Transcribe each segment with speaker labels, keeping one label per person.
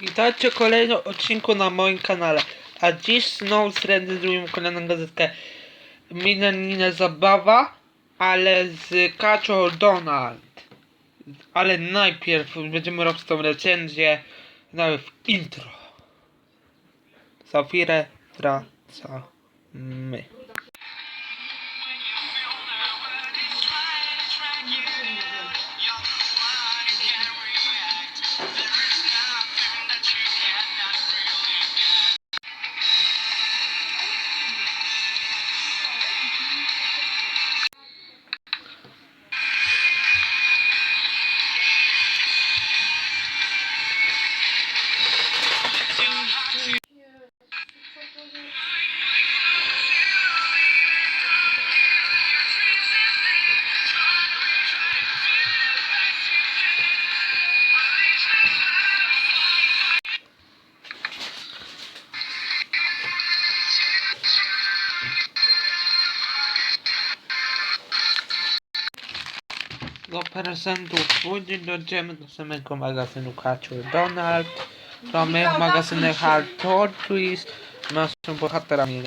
Speaker 1: Witajcie w kolejnym odcinku na moim kanale. A dziś znowu zrenderuję kolejną gazetkę Minenina Zabawa, ale z Kaczor Donald. Ale najpierw będziemy robić tą recenzję najpierw intro. Za chwilę wracamy. Do prezentów później dojdziemy do samego magazynu Kaczor Donald. To my w magazynie Hard Tortoise naszym bohaterami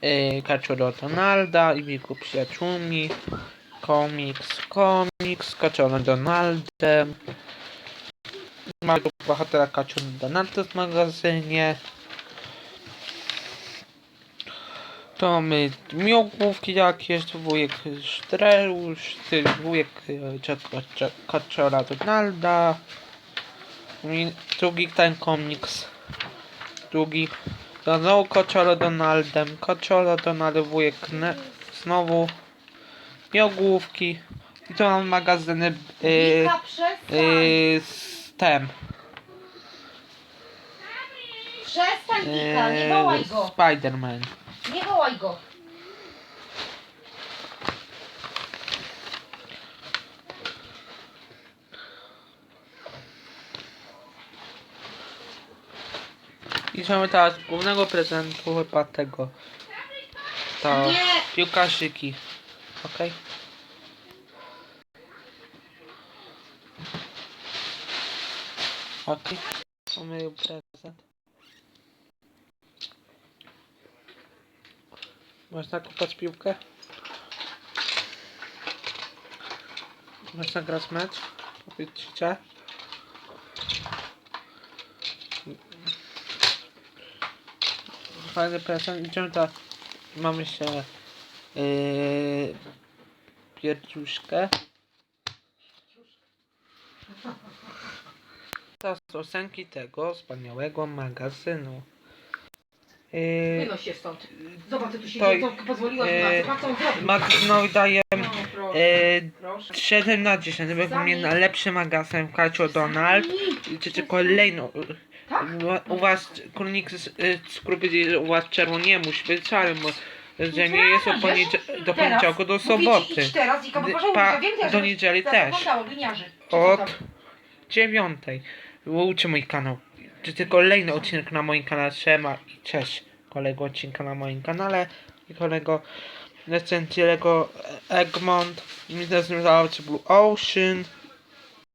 Speaker 1: e, Kaczora Donalda i jego przyjaciółmi. Komiks, komiks, Kaczora Donaldem. Małego bohatera Kaczora Donalda w magazynie. To my miogłówki jakieś, wujek Sztreusz, ty wujek e, Kaczora Donalda. I drugi ten komiks. Drugi. To znowu Kaczora Donaldem. Kaczora Donald, wujek ne, znowu miogłówki. I to mam magazyny yy,
Speaker 2: przestań!
Speaker 1: yy, z tem.
Speaker 2: Przestań, Wika, nie wołaj go!
Speaker 1: Spider-Man.
Speaker 2: Wołaj go!
Speaker 1: I mamy teraz głównego prezentu chyba tego. To
Speaker 2: Nie!
Speaker 1: piłkarzyki. Okej. Okej. Mamy prezent. Można kupować piłkę? Można grać mecz? Powiedzcie. Fajny prezent. Idziemy do... Mamy się... Yy, pierdziuszkę. Są ocenki tego wspaniałego magazynu. Yy,
Speaker 2: Wynoś się stąd. Zobacz, co tu się
Speaker 1: To-
Speaker 2: dzieje, co pozwoliłaś
Speaker 1: e,
Speaker 2: na co zrobił.
Speaker 1: magazynowi daję
Speaker 2: No, proszę,
Speaker 1: yy,
Speaker 2: proszę.
Speaker 1: 7 na 10. Według mnie
Speaker 2: Sami.
Speaker 1: najlepszy magazyn w Kacio Donald. I czy kolejną.
Speaker 2: Tak?
Speaker 1: U was kurnik z, y, z grupy że u was czerwony nie musi być czarny, bo że nie jest od do poniedziałku do
Speaker 2: mówię ci,
Speaker 1: soboty.
Speaker 2: idź teraz,
Speaker 1: Gdy-
Speaker 2: proszę,
Speaker 1: pa-
Speaker 2: ja wiem, jak
Speaker 1: do niedzieli też.
Speaker 2: Czy?
Speaker 1: Od dziewiątej. Łódźcie mój kanał. To kolejny odcinek na moim kanale Szema i cześć. Kolejnego odcinka na moim kanale i kolejnego recenzji Lego Egmont. Mi to nazywa Blue Ocean.